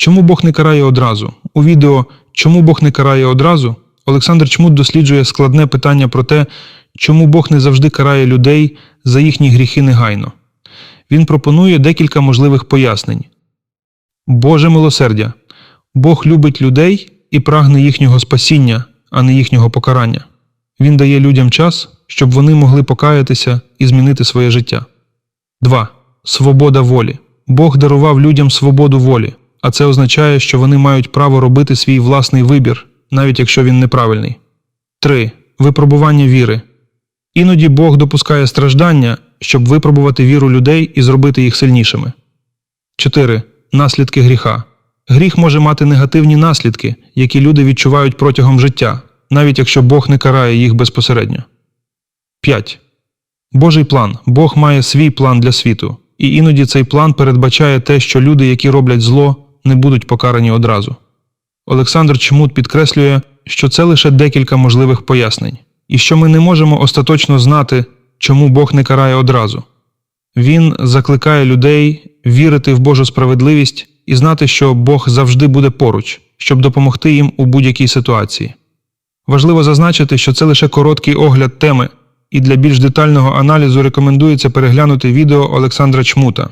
Чому Бог не карає одразу? У відео Чому Бог не карає одразу? Олександр Чмут досліджує складне питання про те, чому Бог не завжди карає людей за їхні гріхи негайно. Він пропонує декілька можливих пояснень. Боже милосердя. Бог любить людей і прагне їхнього спасіння, а не їхнього покарання. Він дає людям час, щоб вони могли покаятися і змінити своє життя. 2. Свобода волі. Бог дарував людям свободу волі, а це означає, що вони мають право робити свій власний вибір, навіть якщо він неправильний. 3. Випробування віри. Іноді Бог допускає страждання, щоб випробувати віру людей і зробити їх сильнішими. 4. Наслідки гріха. Гріх може мати негативні наслідки, які люди відчувають протягом життя, навіть якщо Бог не карає їх безпосередньо. 5. Божий план. Бог має свій план для світу, і іноді цей план передбачає те, що люди, які роблять зло, не будуть покарані одразу. Олександр Чмут підкреслює, що це лише декілька можливих пояснень, і що ми не можемо остаточно знати, чому Бог не карає одразу. Він закликає людей вірити в Божу справедливість і знати, що Бог завжди буде поруч, щоб допомогти їм у будь-якій ситуації. Важливо зазначити, що це лише короткий огляд теми, і для більш детального аналізу рекомендується переглянути відео Олександра Чмута